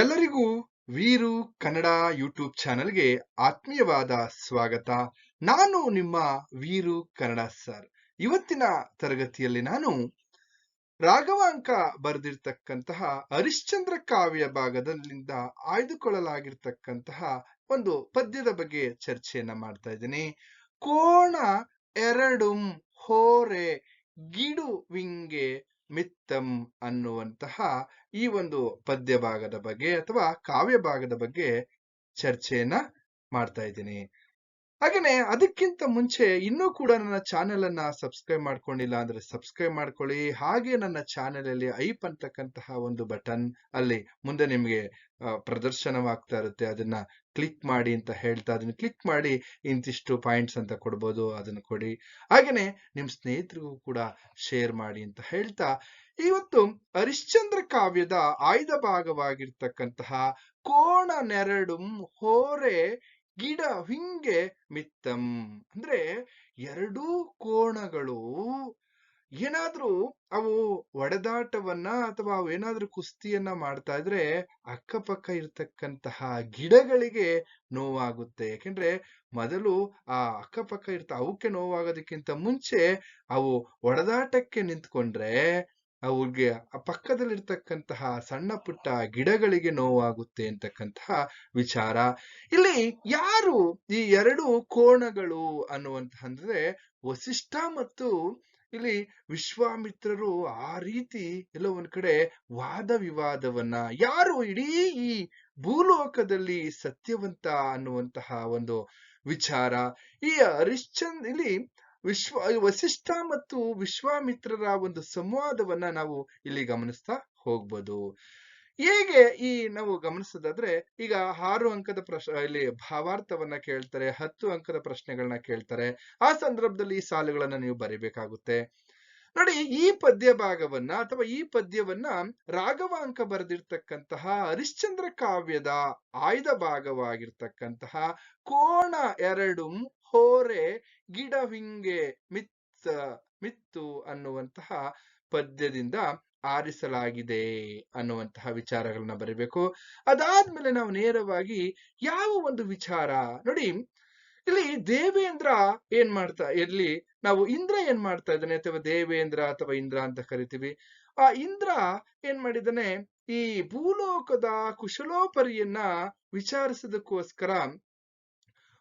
ಎಲ್ಲರಿಗೂ ವೀರು ಕನ್ನಡ ಯೂಟ್ಯೂಬ್ ಚಾನೆಲ್ಗೆ ಆತ್ಮೀಯವಾದ ಸ್ವಾಗತ. ನಾನು ನಿಮ್ಮ ವೀರು ಕನ್ನಡ ಸರ್. ಇವತ್ತಿನ ತರಗತಿಯಲ್ಲಿ ನಾನು ರಾಘವಾಂಕ ಬರೆದಿರ್ತಕ್ಕಂತಹ ಹರಿಶ್ಚಂದ್ರ ಕಾವ್ಯ ಭಾಗದಲ್ಲಿಂದ ಆಯ್ದುಕೊಳ್ಳಲಾಗಿರ್ತಕ್ಕಂತಹ ಒಂದು ಪದ್ಯದ ಬಗ್ಗೆ ಚರ್ಚೆಯನ್ನ ಮಾಡ್ತಾ ಇದ್ದೀನಿ. ಕೋಣ ಎರಡುಂ ಹೋರೆ ಗಿಡುವಿಂಗೆ ಮಿತ್ತಂ ಅನ್ನುವಂತಹ ಈ ಒಂದು ಪದ್ಯ ಭಾಗದ ಬಗ್ಗೆ ಅಥವಾ ಕಾವ್ಯ ಭಾಗದ ಬಗ್ಗೆ ಚರ್ಚೆಯನ್ನ ಮಾಡ್ತಾ ಇದ್ದೀನಿ. ಹಾಗೇನೆ ಅದಕ್ಕಿಂತ ಮುಂಚೆ ಇನ್ನೂ ಕೂಡ ನನ್ನ ಚಾನೆಲ್ ಅನ್ನ ಸಬ್ಸ್ಕ್ರೈಬ್ ಮಾಡ್ಕೊಂಡಿಲ್ಲ ಅಂದ್ರೆ ಸಬ್ಸ್ಕ್ರೈಬ್ ಮಾಡ್ಕೊಳ್ಳಿ. ಹಾಗೆ ನನ್ನ ಚಾನೆಲ್ ಅಲ್ಲಿ ಐಪ್ ಅಂತಕ್ಕಂತಹ ಒಂದು ಬಟನ್ ಅಲ್ಲಿ ಮುಂದೆ ನಿಮಗೆ ಪ್ರದರ್ಶನವಾಗ್ತಾ ಇರುತ್ತೆ. ಅದನ್ನ ಕ್ಲಿಕ್ ಮಾಡಿ ಅಂತ ಹೇಳ್ತಾ ಅದನ್ನ ಕ್ಲಿಕ್ ಮಾಡಿ ಇಂತಿಷ್ಟು ಪಾಯಿಂಟ್ಸ್ ಅಂತ ಕೊಡ್ಬೋದು, ಅದನ್ನ ಕೊಡಿ. ಹಾಗೇನೆ ನಿಮ್ ಸ್ನೇಹಿತರಿಗೂ ಕೂಡ ಶೇರ್ ಮಾಡಿ ಅಂತ ಹೇಳ್ತಾ, ಇವತ್ತು ಹರಿಶ್ಚಂದ್ರ ಕಾವ್ಯದ ಆಯ್ದ ಭಾಗವಾಗಿರ್ತಕ್ಕಂತಹ ಕೋಣ ನೆರಡು ಹೋರೆ ಗಿಡ ಹಿಂಗೆ ಮಿತ್ತಂ. ಅಂದ್ರೆ ಎರಡೂ ಕೋಣಗಳು ಏನಾದ್ರೂ ಅವು ಒಡೆದಾಟವನ್ನ ಅಥವಾ ಅವು ಏನಾದ್ರೂ ಕುಸ್ತಿಯನ್ನ ಮಾಡ್ತಾ ಇದ್ರೆ ಅಕ್ಕಪಕ್ಕ ಇರ್ತಕ್ಕಂತಹ ಗಿಡಗಳಿಗೆ ನೋವಾಗುತ್ತೆ. ಯಾಕೆಂದ್ರೆ ಮೊದಲು ಆ ಅಕ್ಕಪಕ್ಕ ಇರ್ತ, ಅವಕ್ಕೆ ನೋವಾಗೋದಕ್ಕಿಂತ ಮುಂಚೆ ಅವು ಒಡೆದಾಟಕ್ಕೆ ನಿಂತ್ಕೊಂಡ್ರೆ ಅವ್ರಿಗೆ ಪಕ್ಕದಲ್ಲಿರ್ತಕ್ಕಂತಹ ಸಣ್ಣ ಪುಟ್ಟ ಗಿಡಗಳಿಗೆ ನೋವಾಗುತ್ತೆ ಅಂತಕ್ಕಂತಹ ವಿಚಾರ. ಇಲ್ಲಿ ಯಾರು ಈ ಎರಡು ಕೋಣಗಳು ಅನ್ನುವಂತಂದ್ರೆ ವಸಿಷ್ಠ ಮತ್ತು ಇಲ್ಲಿ ವಿಶ್ವಾಮಿತ್ರರು ಆ ರೀತಿ ಎಲ್ಲ ಒಂದ್ ಕಡೆ ವಾದ ವಿವಾದವನ್ನ, ಯಾರು ಇಡೀ ಈ ಭೂಲೋಕದಲ್ಲಿ ಸತ್ಯವಂತ ಅನ್ನುವಂತಹ ಒಂದು ವಿಚಾರ. ಈ ಹರಿಶ್ಚಂದ್, ಇಲ್ಲಿ ವಿಶ್ವ ವಸಿಷ್ಠ ಮತ್ತು ವಿಶ್ವಾಮಿತ್ರರ ಒಂದು ಸಂವಾದವನ್ನ ನಾವು ಇಲ್ಲಿ ಗಮನಿಸ್ತಾ ಹೋಗ್ಬೋದು. ಹೇಗೆ ಈ ನಾವು ಗಮನಿಸೋದಾದ್ರೆ, ಈಗ ಆರು ಅಂಕದ ಪ್ರಶ್, ಇಲ್ಲಿ ಭಾವಾರ್ಥವನ್ನ ಕೇಳ್ತಾರೆ, ಹತ್ತು ಅಂಕದ ಪ್ರಶ್ನೆಗಳನ್ನ ಕೇಳ್ತಾರೆ. ಆ ಸಂದರ್ಭದಲ್ಲಿ ಈ ಸಾಲುಗಳನ್ನ ನೀವು ಬರಿಬೇಕಾಗುತ್ತೆ. ನೋಡಿ, ಈ ಪದ್ಯ ಭಾಗವನ್ನ ಅಥವಾ ಈ ಪದ್ಯವನ್ನ ರಾಘವ ಅಂಕ ಬರೆದಿರ್ತಕ್ಕಂತಹ ಹರಿಶ್ಚಂದ್ರ ಕಾವ್ಯದ ಆಯ್ದ ಭಾಗವಾಗಿರ್ತಕ್ಕಂತಹ ಕೋಣ ಎರಡು ಹೋರೆ ಗಿಡವಿಂಗೆ ಮಿತ್ತ ಮಿತ್ತು ಅನ್ನುವಂತಹ ಪದ್ಯದಿಂದ ಆರಿಸಲಾಗಿದೆ ಅನ್ನುವಂತಹ ವಿಚಾರಗಳನ್ನ ಬರೀಬೇಕು. ಅದಾದ್ಮೇಲೆ ನಾವು ನೇರವಾಗಿ ಯಾವ ಒಂದು ವಿಚಾರ? ನೋಡಿ, ಇಲ್ಲಿ ದೇವೇಂದ್ರ ಏನ್ ಮಾಡ್ತಾ ಇರ್ಲಿ ನಾವು ಇಂದ್ರ ಏನ್ ಮಾಡ್ತಾ ಇದ್ದಾನೆ ಅಥವಾ ದೇವೇಂದ್ರ ಅಥವಾ ಇಂದ್ರ ಅಂತ ಕರಿತೀವಿ. ಆ ಇಂದ್ರ ಏನ್ ಮಾಡಿದಾನೆ ಈ ಭೂಲೋಕದ ಕುಶಲೋಪರಿಯನ್ನ ವಿಚಾರಿಸೋದಕ್ಕೋಸ್ಕರ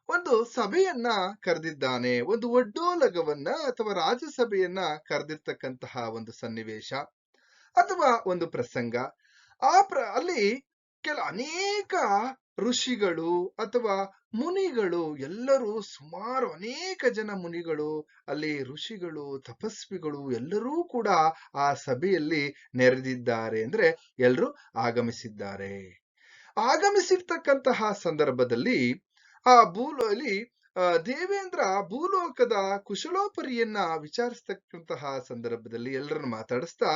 ಒಂದು ಸಭೆಯನ್ನ ಕರೆದಿದ್ದಾನೆ, ಒಂದು ಒಡ್ಡೋಲಗವನ್ನ ಅಥವಾ ರಾಜಸಭೆಯನ್ನ ಕರೆದಿರ್ತಕ್ಕಂತಹ ಒಂದು ಸನ್ನಿವೇಶ ಅಥವಾ ಒಂದು ಪ್ರಸಂಗ. ಆ ಪ್ರ, ಅಲ್ಲಿ ಕೆಲ ಅನೇಕ ಋಷಿಗಳು ಅಥವಾ ಮುನಿಗಳು, ಎಲ್ಲರೂ ಸುಮಾರು ಅನೇಕ ಜನ ಮುನಿಗಳು, ಅಲ್ಲಿ ಋಷಿಗಳು, ತಪಸ್ವಿಗಳು ಎಲ್ಲರೂ ಕೂಡ ಆ ಸಭೆಯಲ್ಲಿ ನೆರೆದಿದ್ದಾರೆ ಅಂದ್ರೆ ಎಲ್ಲರೂ ಆಗಮಿಸಿದ್ದಾರೆ. ಆಗಮಿಸಿರ್ತಕ್ಕಂತಹ ಸಂದರ್ಭದಲ್ಲಿ ಆ ಭೂಲೋ ಅಲ್ಲಿ ದೇವೇಂದ್ರ ಭೂಲೋಕದ ಕುಶಲೋಪರಿಯನ್ನ ವಿಚಾರಿಸ್ತಕ್ಕಂತಹ ಸಂದರ್ಭದಲ್ಲಿ ಎಲ್ಲರನ್ನು ಮಾತಾಡಿಸ್ತಾ,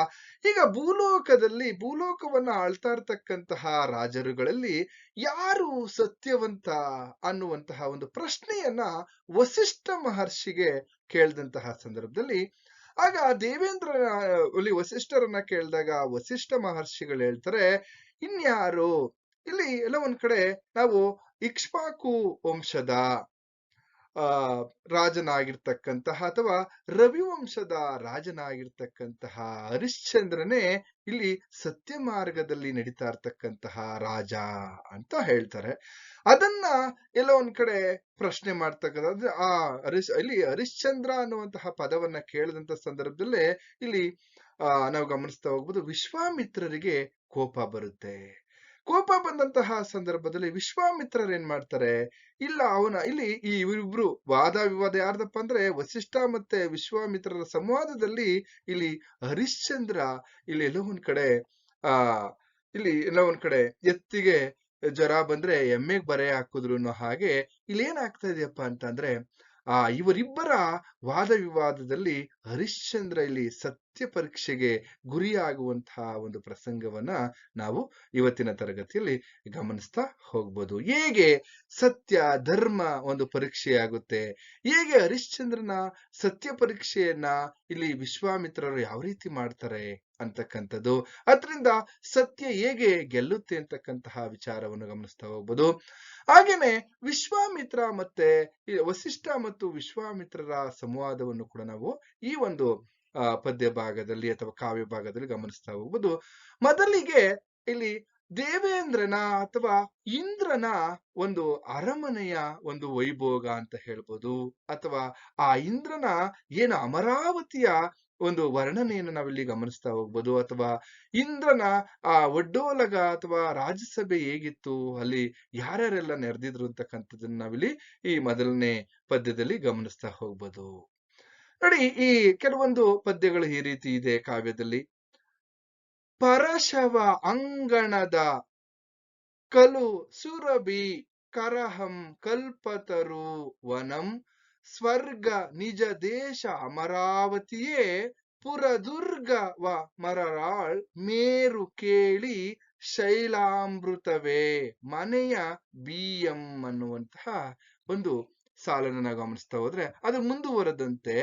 ಈಗ ಭೂಲೋಕದಲ್ಲಿ ಭೂಲೋಕವನ್ನ ಆಳ್ತಾ ಇರ್ತಕ್ಕಂತಹ ರಾಜರುಗಳಲ್ಲಿ ಯಾರು ಸತ್ಯವಂತ ಅನ್ನುವಂತಹ ಒಂದು ಪ್ರಶ್ನೆಯನ್ನ ವಸಿಷ್ಠ ಮಹರ್ಷಿಗೆ ಕೇಳಿದಂತಹ ಸಂದರ್ಭದಲ್ಲಿ, ಆಗ ದೇವೇಂದ್ರ ವಸಿಷ್ಠರನ್ನ ಕೇಳಿದಾಗ ವಸಿಷ್ಠ ಮಹರ್ಷಿಗಳು ಹೇಳ್ತಾರೆ, ಇನ್ಯಾರು ಇಲ್ಲಿ ಎಲ್ಲ ಒಂದ್ ಕಡೆ ನಾವು ಇಕ್ಷ್ಪಾಕು ವಂಶದ, ಆ, ರಾಜನಾಗಿರ್ತಕ್ಕಂತಹ ಅಥವಾ ರವಿವಂಶದ ರಾಜನಾಗಿರ್ತಕ್ಕಂತಹ ಹರಿಶ್ಚಂದ್ರನೇ ಇಲ್ಲಿ ಸತ್ಯ ಮಾರ್ಗದಲ್ಲಿ ನಡೀತಾ ಇರ್ತಕ್ಕಂತಹ ರಾಜ ಅಂತ ಹೇಳ್ತಾರೆ. ಅದನ್ನ ಎಲ್ಲ ಒಂದ್ ಕಡೆ ಪ್ರಶ್ನೆ ಮಾಡ್ತಕ್ಕಂಥದ್ದು, ಆ ಹರಿಶ್, ಇಲ್ಲಿ ಹರಿಶ್ಚಂದ್ರ ಅನ್ನುವಂತಹ ಪದವನ್ನ ಕೇಳಿದಂತ ಸಂದರ್ಭದಲ್ಲೇ ಇಲ್ಲಿ, ಆ, ನಾವು ಗಮನಿಸ್ತಾ ಹೋಗ್ಬೋದು ವಿಶ್ವಾಮಿತ್ರರಿಗೆ ಕೋಪ ಬರುತ್ತೆ. ಕೋಪ ಬಂದಂತಹ ಸಂದರ್ಭದಲ್ಲಿ ವಿಶ್ವಾಮಿತ್ರರು ಏನ್ ಮಾಡ್ತಾರೆ? ಇಲ್ಲ, ಅವನ, ಇಲ್ಲಿ ಈ ಇವ್ರಿಬ್ರು ವಾದ ವಿವಾದ ಯಾರ್ದಪ್ಪ ಅಂದ್ರೆ ವಸಿಷ್ಠ ಮತ್ತೆ ವಿಶ್ವಾಮಿತ್ರರ ಸಂವಾದದಲ್ಲಿ ಇಲ್ಲಿ ಹರಿಶ್ಚಂದ್ರ, ಇಲ್ಲಿ ಎಲ್ಲೋ ಒಂದ್ ಕಡೆ, ಆ, ಇಲ್ಲಿ ಎಲ್ಲೋ ಒಂದ್ ಕಡೆ ಎತ್ತಿಗೆ ಜ್ವರ ಬಂದ್ರೆ ಎಮ್ಮೆಗ್ ಬರೆ ಹಾಕಿದ್ರು ಅನ್ನೋ ಹಾಗೆ ಇಲ್ಲಿ ಇದೆಯಪ್ಪ ಅಂತಂದ್ರೆ ಆ ಇವರಿಬ್ಬರ ವಾದ ವಿವಾದದಲ್ಲಿ ಹರಿಶ್ಚಂದ್ರ ಇಲ್ಲಿ ಸತ್ಯ ಪರೀಕ್ಷೆಗೆ ಗುರಿಯಾಗುವಂತಹ ಒಂದು ಪ್ರಸಂಗವನ್ನ ನಾವು ಇವತ್ತಿನ ತರಗತಿಯಲ್ಲಿ ಗಮನಿಸ್ತಾ ಹೋಗ್ಬೋದು. ಹೇಗೆ ಸತ್ಯ, ಧರ್ಮ ಒಂದು ಪರೀಕ್ಷೆಯಾಗುತ್ತೆ? ಹೇಗೆ ಹರಿಶ್ಚಂದ್ರನ ಸತ್ಯ ಪರೀಕ್ಷೆಯನ್ನ ಇಲ್ಲಿ ವಿಶ್ವಾಮಿತ್ರರು ಯಾವ ರೀತಿ ಮಾಡ್ತಾರೆ? ಅಂತಕ್ಕಂಥದ್ದು. ಅದರಿಂದ ಸತ್ಯ ಹೇಗೆ ಗೆಲ್ಲುತ್ತೆ ಅಂತಕ್ಕಂತಹ ವಿಚಾರವನ್ನು ಗಮನಿಸ್ತಾ ಹೋಗ್ಬೋದು. ಹಾಗೇನೆ ವಿಶ್ವಾಮಿತ್ರ ಮತ್ತೆ ವಸಿಷ್ಠ ಮತ್ತು ವಿಶ್ವಾಮಿತ್ರರ ಸಂವಾದವನ್ನು ಕೂಡ ನಾವು ಈ ಒಂದು ಪದ್ಯ ಭಾಗದಲ್ಲಿ ಅಥವಾ ಕಾವ್ಯ ಭಾಗದಲ್ಲಿ ಗಮನಿಸ್ತಾ ಹೋಗ್ಬೋದು. ಮೊದಲಿಗೆ ಇಲ್ಲಿ ದೇವೇಂದ್ರನ ಅಥವಾ ಇಂದ್ರನ ಒಂದು ಅರಮನೆಯ ಒಂದು ವೈಭೋಗ ಅಂತ ಹೇಳ್ಬೋದು. ಅಥವಾ ಆ ಇಂದ್ರನ ಏನು ಅಮರಾವತಿಯ ಒಂದು ವರ್ಣನೆಯನ್ನು ನಾವಿಲ್ಲಿ ಗಮನಿಸ್ತಾ ಹೋಗ್ಬೋದು. ಅಥವಾ ಇಂದ್ರನ ಆ ಒಡ್ಡೋಲಗ ಅಥವಾ ರಾಜ್ಯಸಭೆ ಹೇಗಿತ್ತು, ಅಲ್ಲಿ ಯಾರ್ಯಾರೆಲ್ಲ ನೆರೆದಿದ್ರು ಅಂತಕ್ಕಂಥದ್ದನ್ನ ನಾವಿಲ್ಲಿ ಈ ಮೊದಲನೇ ಪದ್ಯದಲ್ಲಿ ಗಮನಿಸ್ತಾ ಹೋಗ್ಬೋದು. ನೋಡಿ, ಈ ಕೆಲವೊಂದು ಪದ್ಯಗಳು ಈ ರೀತಿ ಇದೆ ಕಾವ್ಯದಲ್ಲಿ. ಪರಶವ ಅಂಗಣದ ಕಲು ಸುರಬಿ ಕರಹಂ ಕಲ್ಪತರು ವನಂ ಸ್ವರ್ಗ ನಿಜ ದೇಶ ಅಮರಾವತಿಯೇ ಪುರದುರ್ಗವ ಮರರಾಳ್ ಮೇರು ಕೇಳಿ ಶೈಲಾಮೃತವೇ ಮನೆಯ ಬಿಎಂ ಅನ್ನುವಂತಹ ಒಂದು ಸಾಲನ್ನು ನಾವು ಗಮನಿಸ್ತಾ ಹೋದ್ರೆ ಅದು ಮುಂದುವರೆದಂತೆ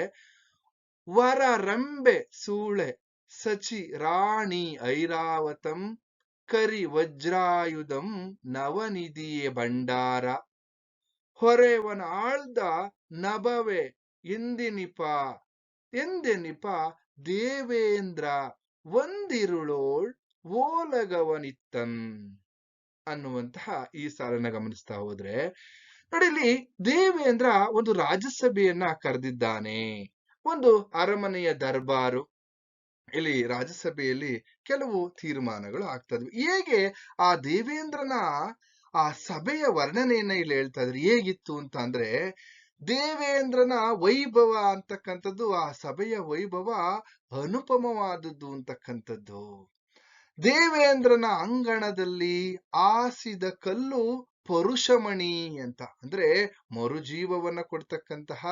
ವರ ರಂಬೆ ಸೂಳೆ ಸಚಿ ರಾಣಿ ಐರಾವತಂ ಕರಿ ವಜ್ರಾಯುಧಂ ನವನಿಧಿಯೇ ಭಂಡಾರ ಹೊರೆವನ ಆಳ್ದ ನಭವೆ ಎಂದಿನಿಪ ಎಂದೆನಿಪ, ದೇವೇಂದ್ರ ಒಂದಿರುಳೋಳ್ ಓಲಗವನಿತ್ತನ್ ಅನ್ನುವಂತಹ ಈ ಸಾಲನ್ನ ಗಮನಿಸ್ತಾ ಹೋದ್ರೆ ನೋಡಿಲಿ ದೇವೇಂದ್ರ ಒಂದು ರಾಜ್ಯಸಭೆಯನ್ನ ಕರೆದಿದ್ದಾನೆ. ಒಂದು ಅರಮನೆಯ ದರ್ಬಾರು. ಇಲ್ಲಿ ರಾಜ್ಯಸಭೆಯಲ್ಲಿ ಕೆಲವು ತೀರ್ಮಾನಗಳು ಆಗ್ತಾ ಇದ್ವು. ಹೇಗೆ ಆ ದೇವೇಂದ್ರನ ಆ ಸಭೆಯ ವರ್ಣನೆಯನ್ನ ಇಲ್ಲಿ ಹೇಳ್ತಾ ಇದ್ರು. ಹೇಗಿತ್ತು ಅಂತ ಅಂದ್ರೆ, ದೇವೇಂದ್ರನ ವೈಭವ ಅಂತಕ್ಕಂಥದ್ದು, ಆ ಸಭೆಯ ವೈಭವ ಅನುಪಮವಾದದ್ದು ಅಂತಕ್ಕಂಥದ್ದು. ದೇವೇಂದ್ರನ ಅಂಗಣದಲ್ಲಿ ಆಸಿದ ಕಲ್ಲು ಪರುಷಮಣಿ ಅಂತ. ಅಂದ್ರೆ ಮರುಜೀವವನ್ನ ಕೊಡ್ತಕ್ಕಂತಹ,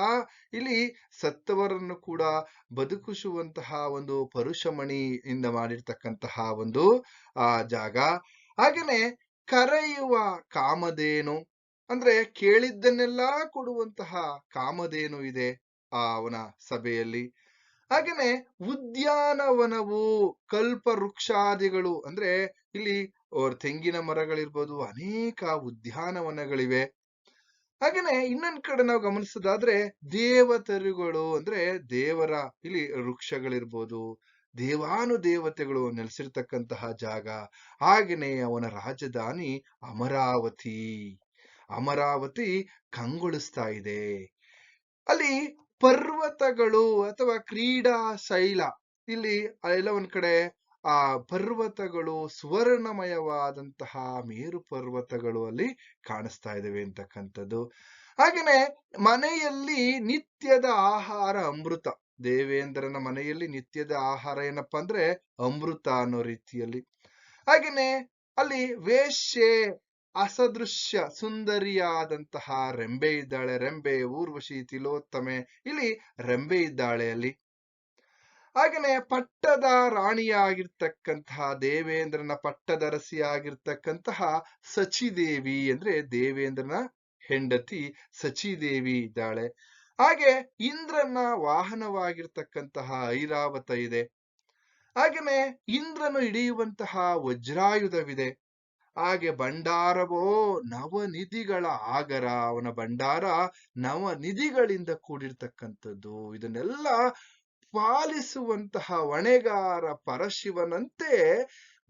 ಇಲ್ಲಿ ಸತ್ತವರನ್ನು ಕೂಡ ಬದುಕಿಸುವಂತಹ ಒಂದು ಪರುಷಮಣಿಯಿಂದ ಮಾಡಿರ್ತಕ್ಕಂತಹ ಒಂದು, ಆ ಜಾಗ. ಹಾಗೇನೆ ಕರೆಯುವ ಕಾಮಧೇನು? ಅಂದ್ರೆ ಕೇಳಿದ್ದನ್ನೆಲ್ಲ ಕೊಡುವಂತಹ ಕಾಮಧೇನು ಇದೆ ಆ ಅವನ ಸಭೆಯಲ್ಲಿ. ಹಾಗೇನೆ ಉದ್ಯಾನವನವು ಕಲ್ಪ ವೃಕ್ಷಾದಿಗಳು ಅಂದ್ರೆ ಇಲ್ಲಿ ತೆಂಗಿನ ಮರಗಳಿರ್ಬೋದು ಅನೇಕ ಉದ್ಯಾನವನಗಳಿವೆ. ಹಾಗೇನೆ ಇನ್ನೊಂದ್ ಕಡೆ ನಾವು ಗಮನಿಸೋದಾದ್ರೆ ದೇವತರುಗಳು ಅಂದ್ರೆ ದೇವರ ಇಲ್ಲಿ ವೃಕ್ಷಗಳಿರ್ಬೋದು. ದೇವಾನು ದೇವತೆಗಳು ನೆಲೆಸಿರ್ತಕ್ಕಂತಹ ಜಾಗ. ಹಾಗೆಯೇ ಅವನ ರಾಜಧಾನಿ ಅಮರಾವತಿ. ಅಮರಾವತಿ ಕಂಗೊಳಿಸ್ತಾ ಇದೆ. ಅಲ್ಲಿ ಪರ್ವತಗಳು ಅಥವಾ ಕ್ರೀಡಾ ಶೈಲ, ಇಲ್ಲಿ ಎಲ್ಲ ಒಂದ್ ಕಡೆ, ಆ ಪರ್ವತಗಳು ಸುವರ್ಣಮಯವಾದಂತಹ ಮೇರು ಪರ್ವತಗಳು ಅಲ್ಲಿ ಕಾಣಿಸ್ತಾ ಇದಾವೆ ಅಂತಕ್ಕಂಥದ್ದು. ಹಾಗೇನೆ ಮನೆಯಲ್ಲಿ ನಿತ್ಯದ ಆಹಾರ ಅಮೃತ. ದೇವೇಂದ್ರನ ಮನೆಯಲ್ಲಿ ನಿತ್ಯದ ಆಹಾರ ಏನಪ್ಪಾ ಅಂದ್ರೆ ಅಮೃತ ಅನ್ನೋ ರೀತಿಯಲ್ಲಿ. ಹಾಗೇನೆ ಅಲ್ಲಿ ವೇಶ್ಯೆ ಅಸದೃಶ್ಯ ಸುಂದರಿಯಾದಂತಹ ರೆಂಬೆ ಇದ್ದಾಳೆ. ರೆಂಬೆ ಊರ್ವಶಿ ತಿಲೋತ್ತಮೆ. ಇಲ್ಲಿ ರೆಂಬೆ ಇದ್ದಾಳೆ ಅಲ್ಲಿ. ಹಾಗೇನೆ ಪಟ್ಟದ ರಾಣಿಯಾಗಿರ್ತಕ್ಕಂತಹ ದೇವೇಂದ್ರನ ಪಟ್ಟದರಸಿಯಾಗಿರ್ತಕ್ಕಂತಹ ಸಚಿದೇವಿ ಅಂದ್ರೆ ದೇವೇಂದ್ರನ ಹೆಂಡತಿ ಸಚಿದೇವಿ ಇದ್ದಾಳೆ. ಹಾಗೆ ಇಂದ್ರನ ವಾಹನವಾಗಿರ್ತಕ್ಕಂತಹ ಐರಾವತ ಇದೆ. ಹಾಗೆಯೇ ಇಂದ್ರನು ಹಿಡಿಯುವಂತಹ ವಜ್ರಾಯುಧವಿದೆ. ಹಾಗೆ ಭಂಡಾರವೋ ನವನಿಧಿಗಳ ಆಗರ, ಅವನ ಭಂಡಾರ ನವನಿಧಿಗಳಿಂದ ಕೂಡಿರ್ತಕ್ಕಂಥದ್ದು. ಇದನ್ನೆಲ್ಲ ಪಾಲಿಸುವಂತಹ ಹೊಣೆಗಾರ ಪರಶಿವನಂತೆ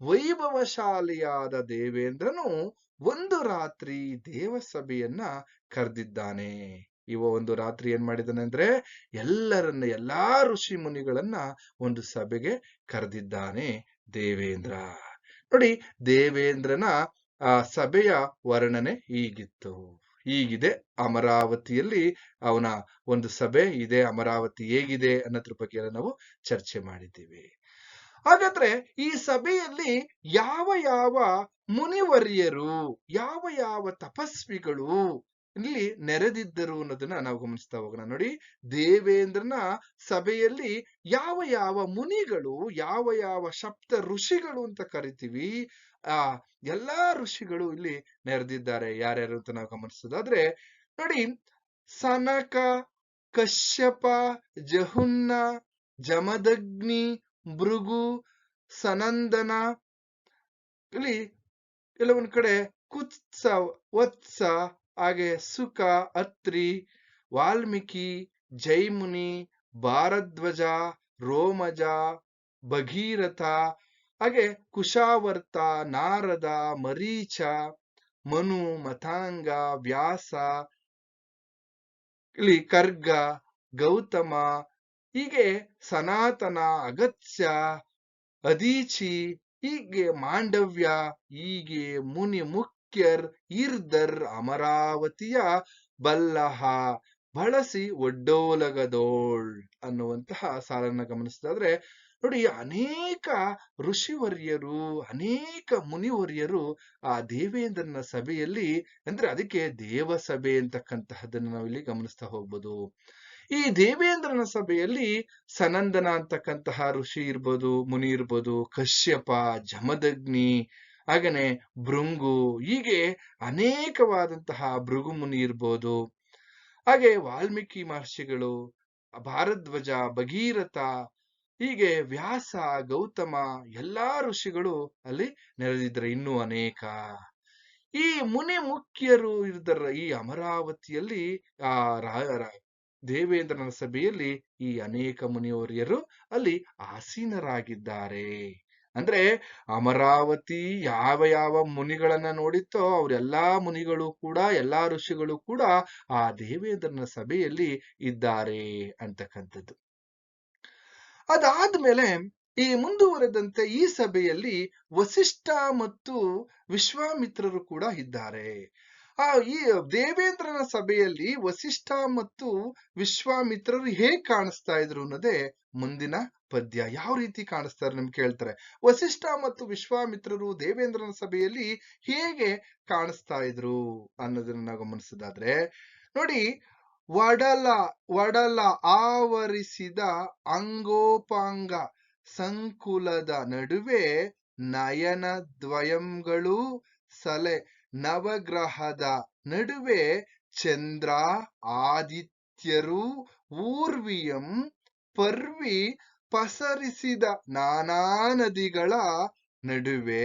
ವೈಭವಶಾಲಿಯಾದ ದೇವೇಂದ್ರನು ಒಂದು ರಾತ್ರಿ ದೇವಸಭೆಯನ್ನ ಕರೆದಿದ್ದಾನೆ. ಇವ ಒಂದು ರಾತ್ರಿ ಏನ್ ಮಾಡಿದಾನೆ ಅಂದ್ರೆ ಎಲ್ಲರನ್ನ, ಎಲ್ಲಾ ಋಷಿ ಮುನಿಗಳನ್ನ ಒಂದು ಸಭೆಗೆ ಕರೆದಿದ್ದಾನೆ ದೇವೇಂದ್ರ. ನೋಡಿ ದೇವೇಂದ್ರನ ಆ ಸಭೆಯ ವರ್ಣನೆ ಹೀಗಿತ್ತು ಹೀಗಿದೆ ಅಮರಾವತಿಯಲ್ಲಿ ಅವನ ಒಂದು ಸಭೆ ಇದೆ, ಅಮರಾವತಿ ಹೇಗಿದೆ ಅನ್ನೋದ್ರ ಬಗ್ಗೆ ಎಲ್ಲ ನಾವು ಚರ್ಚೆ ಮಾಡಿದ್ದೀವಿ. ಹಾಗಾದ್ರೆ ಈ ಸಭೆಯಲ್ಲಿ ಯಾವ ಯಾವ ಮುನಿವರ್ಯರು, ಯಾವ ಯಾವ ತಪಸ್ವಿಗಳು ಇಲ್ಲಿ ನೆರೆದಿದ್ದರು ಅನ್ನೋದನ್ನ ನಾವು ಗಮನಿಸ್ತಾ ಹೋಗೋಣ. ನೋಡಿ, ದೇವೇಂದ್ರನ ಸಭೆಯಲ್ಲಿ ಯಾವ ಯಾವ ಮುನಿಗಳು, ಯಾವ ಯಾವ ಸಪ್ತ ಋಷಿಗಳು ಅಂತ ಕರಿತೀವಿ, ಆ, ಎಲ್ಲಾ ಋಷಿಗಳು ಇಲ್ಲಿ ನೆರೆದಿದ್ದಾರೆ. ಯಾರ್ಯಾರು ಅಂತ ನಾವು ಗಮನಿಸೋದಾದ್ರೆ, ನೋಡಿ, ಸನಕ, ಕಶ್ಯಪ, ಜಹುನ್ನ, ಜಮದಗ್ನಿ ಮೃಗು ಸನಂದನ, ಇಲ್ಲಿ ಕೆಲವೊಂದ್ ಕಡೆ ಕುತ್ಸ, ವತ್ಸ ಹಾಗೆ ಸುಖ, ಅತ್ರಿ, ವಾಲ್ಮೀಕಿ, ಜೈಮುನಿ, ಭಾರದ್ವಜ, ರೋಮಜ, ಭಗೀರಥ, ಹಾಗೆ ಕುಶಾವರ್ತ, ನಾರದ, ಮರೀಚ, ಮನು ಮತಾಂಗ ವ್ಯಾಸ ಇಲ್ಲಿ ಕರ್ಗ, ಗೌತಮ, ಹೀಗೆ ಸನಾತನ, ಅಗತ್ಯ ಅದೀಚಿ ಹೀಗೆ ಮಾಂಡವ್ಯ, ಹೀಗೆ ಮುನಿ ಮುಖ್ಯರ್ ಇರ್ದರ್ ಅಮರಾವತಿಯ ಬಲ್ಲಹ ಬಳಸಿ ಒಡ್ಡೋಲಗದೋಳ್ ಅನ್ನುವಂತಹ ಸಾಲನ್ನ ಗಮನಿಸಿದಾದ್ರೆ ನೋಡಿ ಅನೇಕ ಋಷಿವರ್ಯರು, ಅನೇಕ ಮುನಿವರ್ಯರು ಆ ದೇವೇಂದ್ರನ ಸಭೆಯಲ್ಲಿ ಅಂದ್ರೆ ಅದಕ್ಕೆ ದೇವಸಭೆ ಅಂತಕ್ಕಂತಹದನ್ನ ನಾವಿಲ್ಲಿ ಗಮನಿಸ್ತಾ ಹೋಗ್ಬೋದು. ಈ ದೇವೇಂದ್ರನ ಸಭೆಯಲ್ಲಿ ಸನಂದನ ಅಂತಕ್ಕಂತಹ ಋಷಿ ಇರ್ಬೋದು, ಮುನಿ ಇರ್ಬೋದು, ಕಶ್ಯಪ, ಜಮದಗ್ನಿ ಹಾಗನೆ ಭೃಂಗು ಹೀಗೆ ಅನೇಕವಾದಂತಹ ಭೃಗು ಮುನಿ ಇರ್ಬೋದು. ಹಾಗೆ ವಾಲ್ಮೀಕಿ ಮಹರ್ಷಿಗಳು ಭಾರದ್ವಜ ಭಗೀರಥ, ಹೀಗೆ ವ್ಯಾಸ, ಗೌತಮ ಎಲ್ಲಾ ಋಷಿಗಳು ಅಲ್ಲಿ ನೆರೆದಿದ್ರೆ ಇನ್ನೂ ಅನೇಕ. ಈ ಮುನಿ ಮುಖ್ಯರು ಇರ್ದರ ಈ ಅಮರಾವತಿಯಲ್ಲಿ, ಆ ದೇವೇಂದ್ರನ ಸಭೆಯಲ್ಲಿ ಈ ಅನೇಕ ಮುನಿವರಿಯರು ಅಲ್ಲಿ ಆಸೀನರಾಗಿದ್ದಾರೆ. ಅಂದ್ರೆ ಅಮರಾವತಿ ಯಾವ ಯಾವ ಮುನಿಗಳನ್ನ ನೋಡಿತ್ತೋ ಅವರೆಲ್ಲಾ ಮುನಿಗಳು ಕೂಡ, ಎಲ್ಲಾ ಋಷಿಗಳು ಕೂಡ ಆ ದೇವೇಂದ್ರನ ಸಭೆಯಲ್ಲಿ ಇದ್ದಾರೆ ಅಂತಕ್ಕಂಥದ್ದು. ಅದಾದ್ಮೇಲೆ ಈ ಮುಂದುವರೆದಂತೆ ಈ ಸಭೆಯಲ್ಲಿ ವಸಿಷ್ಠ ಮತ್ತು ವಿಶ್ವಾಮಿತ್ರರು ಕೂಡ ಇದ್ದಾರೆ. ಆ ಈ ದೇವೇಂದ್ರನ ಸಭೆಯಲ್ಲಿ ವಸಿಷ್ಠ ಮತ್ತು ವಿಶ್ವಾಮಿತ್ರರು ಹೇಗ್ ಕಾಣಿಸ್ತಾ ಇದ್ರು ಅನ್ನೋದೇ ಮುಂದಿನ ಪದ್ಯ ಯಾವ ರೀತಿ ಕಾಣಿಸ್ತಾರೆ ನಿಮ್ಗೆ ಕೇಳ್ತಾರೆ. ವಸಿಷ್ಠ ಮತ್ತು ವಿಶ್ವಾಮಿತ್ರರು ದೇವೇಂದ್ರನ ಸಭೆಯಲ್ಲಿ ಹೇಗೆ ಕಾಣಿಸ್ತಾ ಇದ್ರು ಅನ್ನೋದನ್ನ ಗಮನಿಸೋದಾದ್ರೆ, ನೋಡಿ ವಡಲ ವಡಲ ಆವರಿಸಿದ ಅಂಗೋಪಾಂಗ ಸಂಕುಲದ ನಡುವೆ ನಯನ ದ್ವಯಂಗಳು ಸಲೆ ನವಗ್ರಹದ ನಡುವೆ ಚಂದ್ರ, ಆದಿತ್ಯರು, ಊರ್ವಿಯಂ, ಪರ್ವಿ ಪಸರಿಸಿದ ನಾನಾ ನದಿಗಳ ನಡುವೆ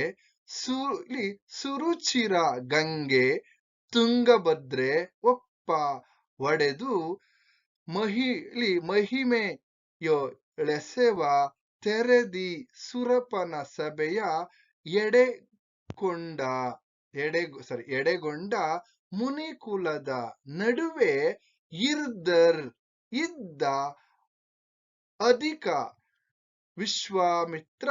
ಸುಲಿ ಸುರುಚಿರ ಗಂಗೆ ತುಂಗಭದ್ರೆ ಒಪ್ಪ ಒಡೆದು ಮಹಿಳಿ ಮಹಿಮೆಯೊಳೆಸೆವ ತೆರೆದಿ ಸುರಪನ ಸಭೆಯ ಎಡೆಕೊಂಡ ಎಡೆ ಸಾರಿ ಎಡೆಗೊಂಡ ಮುನಿಕುಲದ ನಡುವೆ ಇರ್ದರ್ ಇದ್ದ ಅಧಿಕ ವಿಶ್ವಾಮಿತ್ರ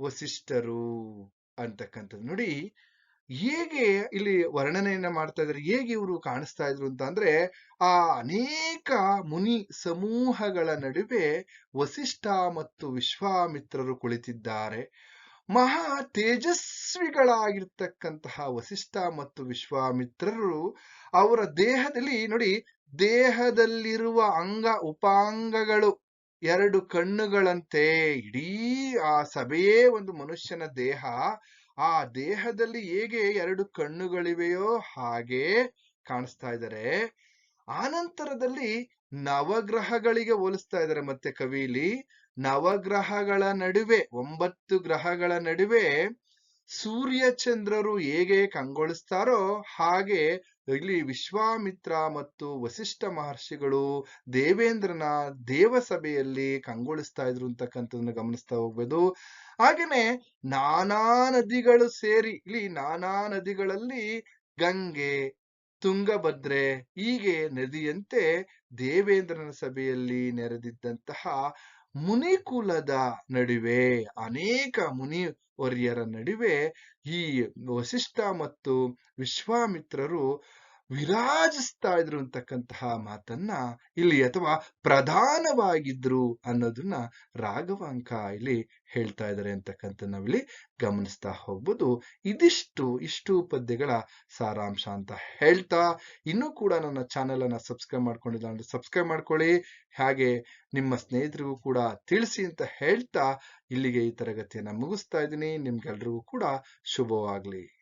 ವಸಿಷ್ಠರು ಅಂತಕ್ಕಂಥದ್ದು. ನೋಡಿ, ಹೇಗೆ ಇಲ್ಲಿ ವರ್ಣನೆಯನ್ನ ಮಾಡ್ತಾ ಇದ್ದಾರೆ, ಹೇಗೆ ಇವರು ಕಾಣಿಸ್ತಾ ಇದ್ರು ಅಂತ ಅಂದ್ರೆ, ಆ ಅನೇಕ ಮುನಿ ಸಮೂಹಗಳ ನಡುವೆ ವಸಿಷ್ಠ ಮತ್ತು ವಿಶ್ವಾಮಿತ್ರರು ಕುಳಿತಿದ್ದಾರೆ. ಮಹಾ ತೇಜಸ್ವಿಗಳಾಗಿರ್ತಕ್ಕಂತಹ ವಸಿಷ್ಠ ಮತ್ತು ವಿಶ್ವಾಮಿತ್ರರು ಅವರ ದೇಹದಲ್ಲಿ, ನೋಡಿ, ದೇಹದಲ್ಲಿರುವ ಅಂಗ ಉಪಾಂಗಗಳು ಎರಡು ಕಣ್ಣುಗಳಂತೆ ಇಡೀ ಆ ಸಭೆಯೇ ಒಂದು ಮನುಷ್ಯನ ದೇಹ. ಆ ದೇಹದಲ್ಲಿ ಹೇಗೆ ಎರಡು ಕಣ್ಣುಗಳಿವೆಯೋ ಹಾಗೆ ಕಾಣಿಸ್ತಾ ಇದ್ದಾರೆ. ಆನಂತರದಲ್ಲಿ ನವಗ್ರಹಗಳಿಗೆ ಹೋಲಿಸ್ತಾ ಇದ್ದಾರೆ ಮತ್ತೆ ಕವಿಲಿ. ನವಗ್ರಹಗಳ ನಡುವೆ, ಒಂಬತ್ತು ಗ್ರಹಗಳ ನಡುವೆ ಸೂರ್ಯ ಚಂದ್ರರು ಹೇಗೆ ಕಂಗೊಳಿಸ್ತಾರೋ ಹಾಗೆ ಇಲ್ಲಿ ವಿಶ್ವಾಮಿತ್ರ ಮತ್ತು ವಸಿಷ್ಠ ಮಹರ್ಷಿಗಳು ದೇವೇಂದ್ರನ ದೇವಸಭೆಯಲ್ಲಿ ಕಂಗೊಳಿಸ್ತಾ ಇದ್ರು ಅಂತಕ್ಕಂಥದನ್ನ ಗಮನಿಸ್ತಾ ಹೋಗ್ಬೋದು. ಹಾಗೇನೆ ನಾನಾ ನದಿಗಳು ಸೇರಿ, ಇಲ್ಲಿ ನಾನಾ ನದಿಗಳಲ್ಲಿ ಗಂಗೆ, ತುಂಗಭದ್ರೆ ಹೀಗೆ ನದಿಯಂತೆ ದೇವೇಂದ್ರನ ಸಭೆಯಲ್ಲಿ ನೆರೆದಿದ್ದಂತಹ ಮುನಿಕುಲದ ನಡುವೆ ಅನೇಕ ಮುನಿ ವರ್ಯರ ನಡುವೆ ಈ ವಸಿಷ್ಠ ಮತ್ತು ವಿಶ್ವಾಮಿತ್ರರು ವಿರಾಜಿಸ್ತಾ ಇದ್ರು ಅಂತಕ್ಕಂತಹ ಮಾತನ್ನ ಇಲ್ಲಿ ಅಥವಾ ಪ್ರಧಾನವಾಗಿದ್ರು ಅನ್ನೋದನ್ನ ರಾಘವಾಂಕ ಇಲ್ಲಿ ಹೇಳ್ತಾ ಇದ್ದಾರೆ ಅಂತಕ್ಕಂಥ ನಾವಿಲ್ಲಿ ಗಮನಿಸ್ತಾ ಹೋಗ್ಬೋದು. ಇದಿಷ್ಟು, ಇಷ್ಟು ಪದ್ಯಗಳ ಸಾರಾಂಶ ಅಂತ ಹೇಳ್ತಾ ಇನ್ನೂ ಕೂಡ ನನ್ನ ಚಾನೆಲ್ ಅನ್ನ ಸಬ್ಸ್ಕ್ರೈಬ್ ಮಾಡ್ಕೊಂಡಿಲ್ಲ ಅಂದ್ರೆ ಸಬ್ಸ್ಕ್ರೈಬ್ ಮಾಡ್ಕೊಳ್ಳಿ. ಹಾಗೆ ನಿಮ್ಮ ಸ್ನೇಹಿತರಿಗೂ ಕೂಡ ತಿಳಿಸಿ ಅಂತ ಹೇಳ್ತಾ ಇಲ್ಲಿಗೆ ಈ ತರಗತಿಯನ್ನ ಮುಗಿಸ್ತಾ ಇದ್ದೀನಿ. ನಿಮ್ಗೆಲ್ರಿಗೂ ಕೂಡ ಶುಭವಾಗ್ಲಿ.